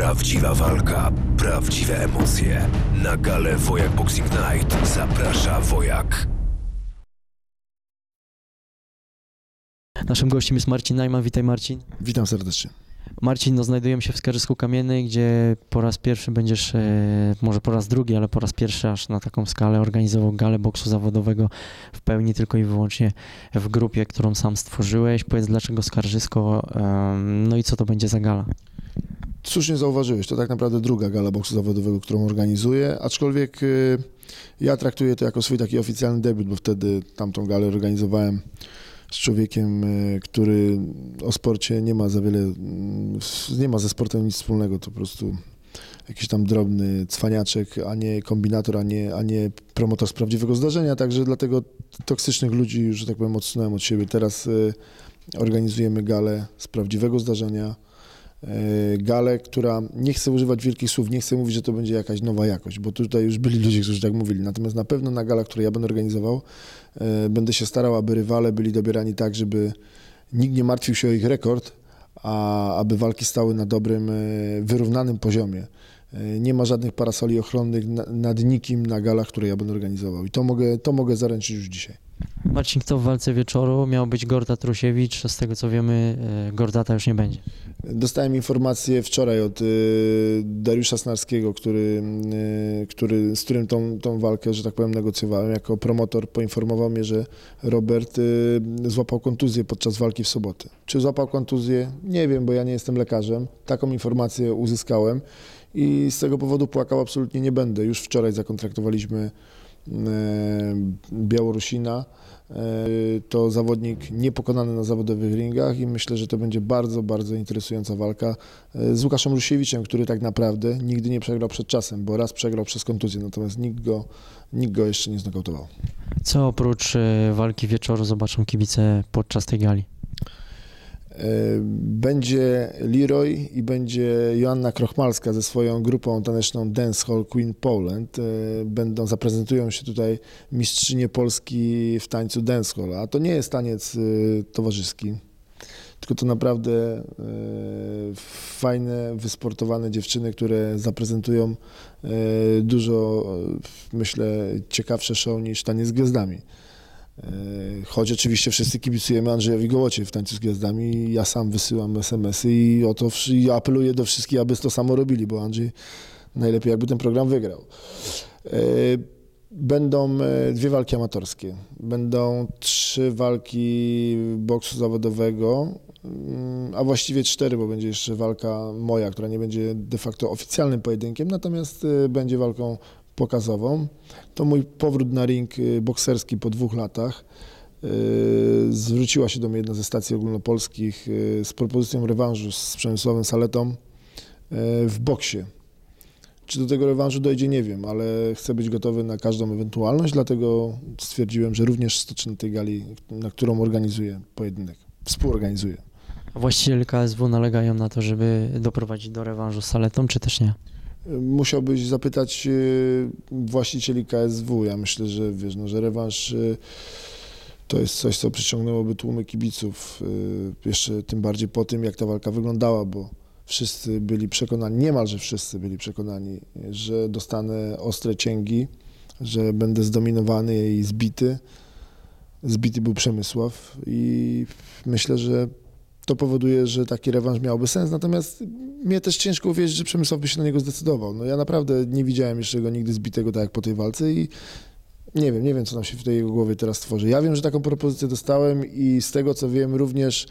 Prawdziwa walka, prawdziwe emocje. Na galę Wojak Boxing Night zaprasza Wojak. Naszym gościem jest Marcin Najman. Witaj Marcin. Witam serdecznie. Marcin, no znajdujemy się w Skarżysku Kamiennej, gdzie po raz pierwszy będziesz, e, może po raz drugi, ale po raz pierwszy aż na taką skalę organizował galę boksu zawodowego w pełni tylko i wyłącznie w grupie, którą sam stworzyłeś. Powiedz dlaczego Skarżysko, em, no i co to będzie za gala? Słusznie zauważyłeś, to tak naprawdę druga gala boksu zawodowego, którą organizuję, aczkolwiek y, ja traktuję to jako swój taki oficjalny debiut, bo wtedy tamtą galę organizowałem z człowiekiem, y, który o sporcie nie ma za wiele, mm, nie ma ze sportem nic wspólnego, to po prostu jakiś tam drobny cwaniaczek, a nie kombinator, a nie, a nie promotor z prawdziwego zdarzenia, także dlatego toksycznych ludzi, że tak powiem, odsunąłem od siebie. Teraz y, organizujemy galę z prawdziwego zdarzenia, galę, która nie chce używać wielkich słów, nie chce mówić, że to będzie jakaś nowa jakość, bo tutaj już byli ludzie, którzy tak mówili. Natomiast na pewno na galach, które ja będę organizował, e, będę się starał, aby rywale byli dobierani tak, żeby nikt nie martwił się o ich rekord, a aby walki stały na dobrym, e, wyrównanym poziomie. Nie ma żadnych parasoli ochronnych na- nad nikim na galach, które ja będę organizował. I to mogę, to mogę zaręczyć już dzisiaj. Marcin, kto w walce wieczoru? Miał być Gorda Trusiewicz, z tego co wiemy e, Gordata już nie będzie. Dostałem informację wczoraj od y, Dariusza Snarskiego, który, y, który, z którym tą, tą walkę, że tak powiem, negocjowałem. Jako promotor poinformował mnie, że Robert złapał kontuzję podczas walki w sobotę. Czy złapał kontuzję? Nie wiem, bo ja nie jestem lekarzem. Taką informację uzyskałem i z tego powodu płakał absolutnie nie będę. Już wczoraj zakontraktowaliśmy Białorusina. E, To zawodnik niepokonany na zawodowych ringach i myślę, że to będzie bardzo, bardzo interesująca walka e, z Łukaszem Rusiewiczem, który tak naprawdę nigdy nie przegrał przed czasem, bo raz przegrał przez kontuzję, natomiast nikt go, nikt go jeszcze nie znokautował. Co oprócz e, walki wieczoru zobaczą kibice podczas tej gali? E, Będzie Leroy i będzie Joanna Krochmalska ze swoją grupą taneczną Dance Hall Queen Poland. E, Będą, zaprezentują się tutaj mistrzynie Polski w tańcu Dance Hall, a to nie jest taniec e, towarzyski, tylko to naprawdę fajne, wysportowane dziewczyny, które zaprezentują dużo, myślę, ciekawsze show niż taniec z gwiazdami. E, Choć oczywiście wszyscy kibicujemy Andrzejowi Gołocie w Tańcu z Gwiazdami. Ja sam wysyłam SMS-y i o to i apeluję do wszystkich, aby to samo robili, bo Andrzej najlepiej jakby ten program wygrał. E, Będą e, dwie walki amatorskie. Będą trzy walki boksu zawodowego, mm, a właściwie cztery, bo będzie jeszcze walka moja, która nie będzie de facto oficjalnym pojedynkiem, natomiast będzie walką pokazową. To mój powrót na ring y, bokserski po dwóch latach. Y, Zwróciła się do mnie jedna ze stacji ogólnopolskich y, z propozycją rewanżu z Przemysławem Saletą w boksie. Czy do tego rewanżu dojdzie, nie wiem, ale chcę być gotowy na każdą ewentualność, dlatego stwierdziłem, że również stocznę tej gali, na którą organizuję pojedynek, współorganizuję. Właściciele KSW nalegają na to, żeby doprowadzić do rewanżu z Saletą, czy też nie? Musiałbyś zapytać y, właścicieli KSW. Ja myślę, że wiesz, no, że rewanż y, to jest coś, co przyciągnęłoby tłumy kibiców. y, Jeszcze tym bardziej po tym, jak ta walka wyglądała, bo wszyscy byli przekonani, niemalże wszyscy byli przekonani, że dostanę ostre cięgi, że będę zdominowany i zbity. Zbity był Przemysław i myślę, że to powoduje, że taki rewanż miałby sens, natomiast mnie też ciężko uwierzyć, że Przemysław by się na niego zdecydował. No ja naprawdę nie widziałem jeszcze go nigdy zbitego tak jak po tej walce i nie wiem, nie wiem, co tam się w tej jego głowie teraz tworzy. Ja wiem, że taką propozycję dostałem i z tego, co wiem, również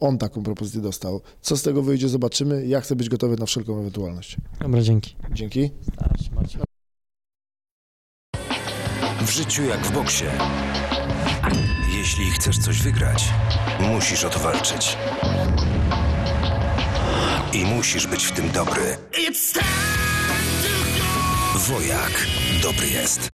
on taką propozycję dostał. Co z tego wyjdzie, zobaczymy. Ja chcę być gotowy na wszelką ewentualność. Dobra, dzięki. Dzięki. W życiu jak w boksie. Jeśli chcesz coś wygrać, musisz o to walczyć. I musisz być w tym dobry. Wojak dobry jest.